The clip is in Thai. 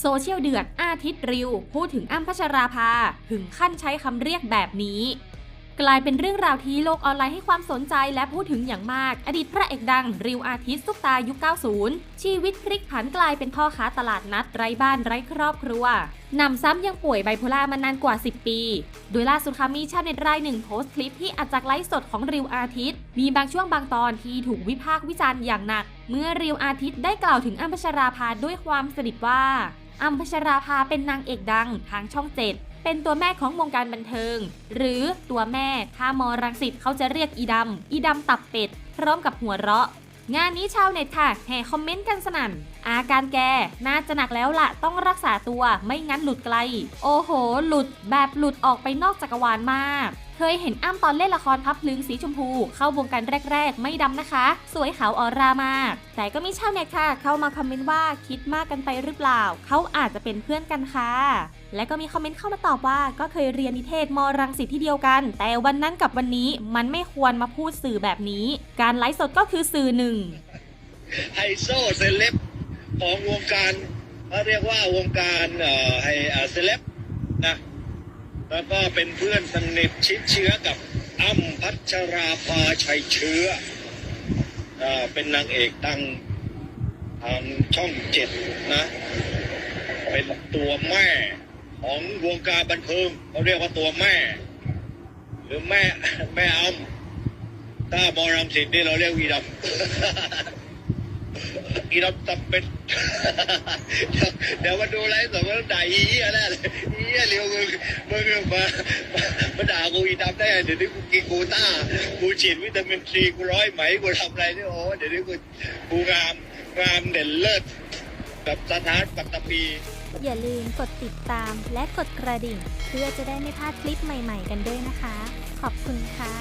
โซเชียลเดือดอาทิตย์ริว พูดถึงอ้ำพัชราภา ถึงขั้นใช้คำเรียกแบบนี้ กลายเป็นเรื่องราวที่โลกออนไลน์ให้ความสนใจและพูดถึงอย่างมาก อดีตพระเอกดัง ริวอาทิตย์ซุปตายุค 90 ชีวิตพลิกผันกลายเป็นพ่อค้าตลาดนัดไร้บ้านไร้ครอบครัวนำซ้ำยังป่วยไบโพล่ามานานกว่า 10 ปี โดยล่าสุดค่ะมีชาวเน็ตรายหนึ่งโพสต์คลิปที่อัดจากไลฟ์สดของริวอาทิตย์ มีบางช่วงบางตอนที่ถูกวิพากษ์วิจารณ์อย่างหนัก เมื่อริวอาทิตย์ได้กล่าวถึงอ้ำพัชราภาด้วยความสนิทว่าอัมพชราภาเป็นนางเอกดังทางช่องเจ็ด เป็นตัวแม่ของวงการบันเทิง หรือตัวแม่ถ้ามอรังสิตเขาจะเรียกอีดำอีดำตับเป็ด พร้อมกับหัวเราะ งานนี้ชาวเน็ตค่ะแห่คอมเมนต์กันสนั่น อาการแกน่าจะหนักแล้วล่ะ ต้องรักษาตัวไม่งั้นหลุดไกล โอ้โห หลุดแบบหลุดออกไปนอกจักรวาลมาก เคยเห็นอ้ำตอนเล่นละครพับลึงสีชมพู เข้าวงการแรก ๆ ไม่ดำนะคะ สวยขาวออร่ามาก แต่ก็มีชาวเน็ตค่ะ เข้ามาคอมเมนต์ว่าคิดมากกันไปหรือเปล่า เขาอาจจะเป็นเพื่อนกันค่ะและก็มีคอมเมนต์เข้ามาตอบว่าก็เคยเรียนนิเทศมรังสิตที่เดียวกัน แต่วันนั้นกับวันนี้มันไม่ควรมาพูดสื่อแบบนี้ การไลฟ์สดก็คือสื่อหนึ่งไฮโซเซเลบของวงการเขาเรียกว่าวงการเอ่อไฮเอ่อเซเลบนะ แล้วก็เป็นเพื่อนสนิทชิดเชื้อกับอ้ำพัชราภาชัยเชื้ออ่อเป็นนางเอกดังทางช่องเจ็ดนะ เป็นตัวแม่ของวงการบันเทิงเขาเรียกว่าตัวแม่ หรือแม่แม่อ้ำถ้าบอรัมสิทธิ์นี่เราเรียกวีดำ อีรับตับเป็นเดี๋ยวมาดูไลฟ์สดแล้วด่าอีเหี้ยแน่เลยอีเหี้ยเร็วมึงมึงมามาด่ากูอีดับได้เดี๋ยวนี้กูกินกูต้ากูฉีดวิตามินซีกูร้อยไหมกูทำอะไรนี่โอ้เดี๋ยวนี้กูกูงามงามเด่นเลิศแบบสถานปัตตภีอย่าลืมกดติดตามและกดกระดิ่ง เพื่อจะได้ไม่พลาดคลิปใหม่ๆกันด้วยนะคะ ขอบคุณค่ะ